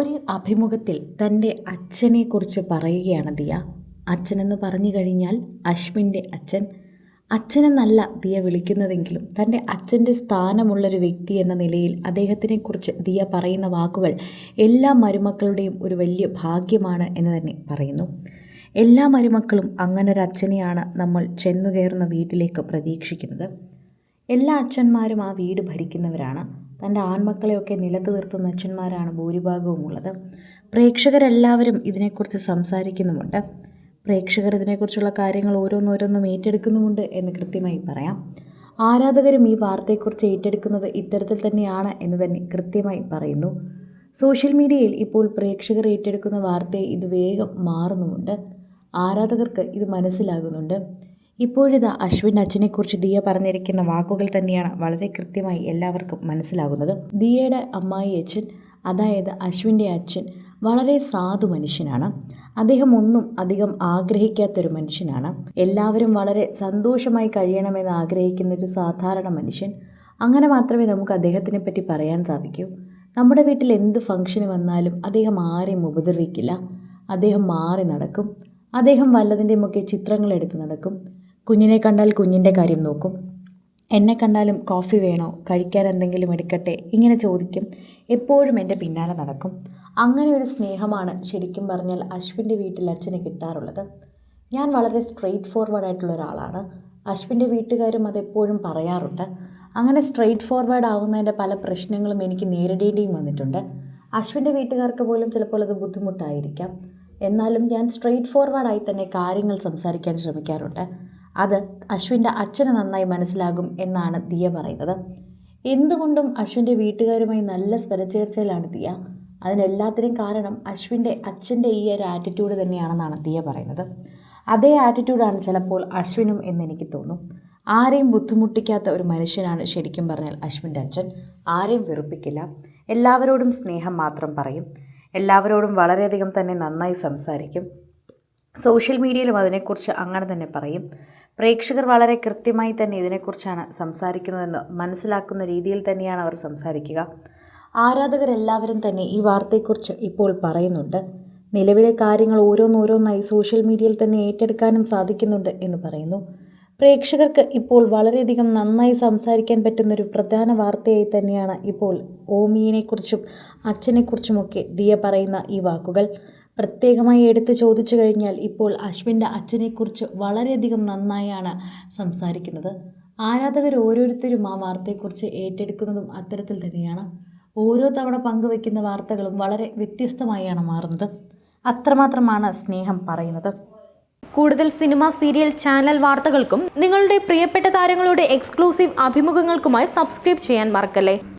ഒരു അഭിമുഖത്തിൽ തന്റെ അച്ഛനെക്കുറിച്ച് പറയുകയാണ് ദിയ. അച്ഛനെന്ന് പറഞ്ഞു കഴിഞ്ഞാൽ അശ്വിന്റെ അച്ഛൻ. അച്ഛനെന്നല്ല ദിയ വിളിക്കുന്നതെങ്കിലും തന്റെ അച്ഛന്റെ സ്ഥാനമുള്ളൊരു വ്യക്തി എന്ന നിലയിൽ അദ്ദേഹത്തിനെക്കുറിച്ച് ദിയ പറയുന്ന വാക്കുകൾ എല്ലാ മരുമക്കളുടെയും ഒരു വലിയ ഭാഗ്യമാണ് എന്ന് തന്നെ പറയുന്നു. എല്ലാ മരുമക്കളും അങ്ങനൊരു അച്ഛനെയാണ് നമ്മൾ ചെന്നു കയറുന്ന വീട്ടിലേക്ക് പ്രതീക്ഷിക്കുന്നത്. എല്ലാ അച്ഛന്മാരും ആ വീട് ഭരിക്കുന്നവരാണ്. തന്റെ ആൺമക്കളെയൊക്കെ നിലത്ത് നിർത്തുന്ന അച്ഛന്മാരാണ് ഭൂരിഭാഗവും ഉള്ളത് പ്രേക്ഷകരെല്ലാവരും ഇതിനെക്കുറിച്ച് സംസാരിക്കുന്നുമുണ്ട്. പ്രേക്ഷകർ ഇതിനെക്കുറിച്ചുള്ള കാര്യങ്ങൾ ഓരോന്നോരോന്നും ഏറ്റെടുക്കുന്നുമുണ്ട് എന്ന് കൃത്യമായി പറയാം. ആരാധകരും ഈ വാർത്തയെക്കുറിച്ച് ഏറ്റെടുക്കുന്നത് ഇത്തരത്തിൽ തന്നെയാണ് എന്ന് തന്നെ കൃത്യമായി പറയുന്നു. സോഷ്യൽ മീഡിയയിൽ ഇപ്പോൾ പ്രേക്ഷകർ ഏറ്റെടുക്കുന്ന വാർത്തയെ ഇത് വേഗം മാറുന്നുമുണ്ട്. ആരാധകർക്ക് ഇത് മനസ്സിലാകുന്നുണ്ട്. ഇപ്പോഴിതാ അശ്വിൻ അച്ഛനെക്കുറിച്ച് ദിയ പറഞ്ഞിരിക്കുന്ന വാക്കുകൾ തന്നെയാണ് വളരെ കൃത്യമായി എല്ലാവർക്കും മനസ്സിലാകുന്നത്. ദിയയുടെ അമ്മായി അച്ഛൻ അതായത് അശ്വിന്റെ അച്ഛൻ വളരെ സാധു മനുഷ്യനാണ്. അദ്ദേഹം ഒന്നും അധികം ആഗ്രഹിക്കാത്തൊരു മനുഷ്യനാണ്. എല്ലാവരും വളരെ സന്തോഷമായി കഴിയണമെന്ന് ആഗ്രഹിക്കുന്ന ഒരു സാധാരണ മനുഷ്യൻ. അങ്ങനെ മാത്രമേ നമുക്ക് അദ്ദേഹത്തിനെ പറ്റി പറയാൻ സാധിക്കൂ. നമ്മുടെ വീട്ടിൽ എന്ത് ഫംഗ്ഷന് വന്നാലും അദ്ദേഹം ആരെയും ഉപദ്രവിക്കില്ല. അദ്ദേഹം മാറി നടക്കും. അദ്ദേഹം വല്ലതിന്റെയുമൊക്കെ ചിത്രങ്ങൾ എടുത്ത് നടക്കും. കുഞ്ഞിനെ കണ്ടാൽ കുഞ്ഞിന്റെ കാര്യം നോക്കും. എന്നെ കണ്ടാലും കോഫി വേണോ? കഴിക്കാൻ എന്തെങ്കിലും എടുക്കട്ടെ? ഇങ്ങനെ ചോദിക്കും. എപ്പോഴും എന്റെ പിന്നാലെ നടക്കും. അങ്ങനെ ഒരു സ്നേഹമാണ് ശരിക്കും പറഞ്ഞാൽ അശ്വിന്റെ വീട്ടിൽ അച്ഛന് കിട്ടാറുള്ളത്. ഞാൻ വളരെ സ്ട്രെയിറ്റ് ഫോർവേഡ് ആയിട്ടുള്ള ഒരാളാണ്. അശ്വിന്റെ വീട്ടുകാരും അതെപ്പോഴും പറയാറുണ്ട്. അങ്ങനെ സ്ട്രെയിറ്റ് ഫോർവേഡ് ആവുന്നതിന്റെ പല പ്രശ്നങ്ങളും എനിക്ക് നേരിടേണ്ടിയും വന്നിട്ടുണ്ട്. അശ്വിന്റെ വീട്ടുകാർക്ക് പോലും ചിലപ്പോൾ അത് ബുദ്ധിമുട്ടായിരിക്കാം. എന്നാലും ഞാൻ സ്ട്രെയിറ്റ് ഫോർവേഡായി തന്നെ കാര്യങ്ങൾ സംസാരിക്കാൻ ശ്രമിക്കാറുണ്ട്. അത് അശ്വിന്റെ അച്ഛന് നന്നായി മനസ്സിലാകും എന്നാണ് ദിയ പറയുന്നത്. എന്തുകൊണ്ടും അശ്വിന്റെ വീട്ടുകാരുമായി നല്ല സ്വരചേർച്ചയിലാണ് ദിയ. അതിനെല്ലാത്തിനും കാരണം അശ്വിന്റെ അച്ഛന്റെ ഈ ഒരു ആറ്റിറ്റ്യൂഡ് തന്നെയാണെന്നാണ് ദിയ പറയുന്നത്. അതേ ആറ്റിറ്റ്യൂഡാണ് ചിലപ്പോൾ അശ്വിനും എന്നെനിക്ക് തോന്നും. ആരെയും ബുദ്ധിമുട്ടിക്കാത്ത ഒരു മനുഷ്യനാണ് ശരിക്കും പറഞ്ഞാൽ അശ്വിന്റെ അച്ഛൻ. ആരെയും വെറുപ്പിക്കില്ല. എല്ലാവരോടും സ്നേഹം മാത്രം പറയും. എല്ലാവരോടും വളരെയധികം തന്നെ നന്നായി സംസാരിക്കും. സോഷ്യൽ മീഡിയയിലും അതിനെക്കുറിച്ച് അങ്ങനെ തന്നെ പറയും. പ്രേക്ഷകർ വളരെ കൃത്യമായി തന്നെ ഇതിനെക്കുറിച്ചാണ് സംസാരിക്കുന്നതെന്ന് മനസ്സിലാക്കുന്ന രീതിയിൽ തന്നെയാണ് അവർ സംസാരിക്കുക. ആരാധകരെല്ലാവരും തന്നെ ഈ വാർത്തയെക്കുറിച്ച് ഇപ്പോൾ പറയുന്നുണ്ട്. നിലവിലെ കാര്യങ്ങൾ ഓരോന്നോരോന്നായി സോഷ്യൽ മീഡിയയിൽ തന്നെ ഏറ്റെടുക്കാനും സാധിക്കുന്നുണ്ട് എന്ന് പറയുന്നു. പ്രേക്ഷകർക്ക് ഇപ്പോൾ വളരെയധികം നന്നായി സംസാരിക്കാൻ പറ്റുന്ന ഒരു പ്രധാന വാർത്തയായി തന്നെയാണ് ഇപ്പോൾ ഓമിയനെക്കുറിച്ചും അച്ഛനെക്കുറിച്ചുമൊക്കെ ദിയ പറയുന്ന ഈ വാക്കുകൾ. പ്രത്യേകമായി എടുത്ത് ചോദിച്ചു കഴിഞ്ഞാൽ ഇപ്പോൾ അശ്വിന്റെ അച്ഛനെക്കുറിച്ച് വളരെയധികം നന്നായാണ് സംസാരിക്കുന്നത്. ആരാധകർ ഓരോരുത്തരും ആ വാർത്തയെക്കുറിച്ച് ഏറ്റെടുക്കുന്നതും അത്തരത്തിൽ തന്നെയാണ്. ഓരോ തവണ പങ്കുവയ്ക്കുന്ന വാർത്തകളും വളരെ വ്യത്യസ്തമായാണ് മാറുന്നത്. അത്രമാത്രമാണ് സ്നേഹം പറയുന്നത്. കൂടുതൽ സിനിമ സീരിയൽ ചാനൽ വാർത്തകൾക്കും നിങ്ങളുടെ പ്രിയപ്പെട്ട താരങ്ങളുടെ എക്സ്ക്ലൂസീവ് അഭിമുഖങ്ങൾക്കുമായി സബ്സ്ക്രൈബ് ചെയ്യാൻ മറക്കല്ലേ?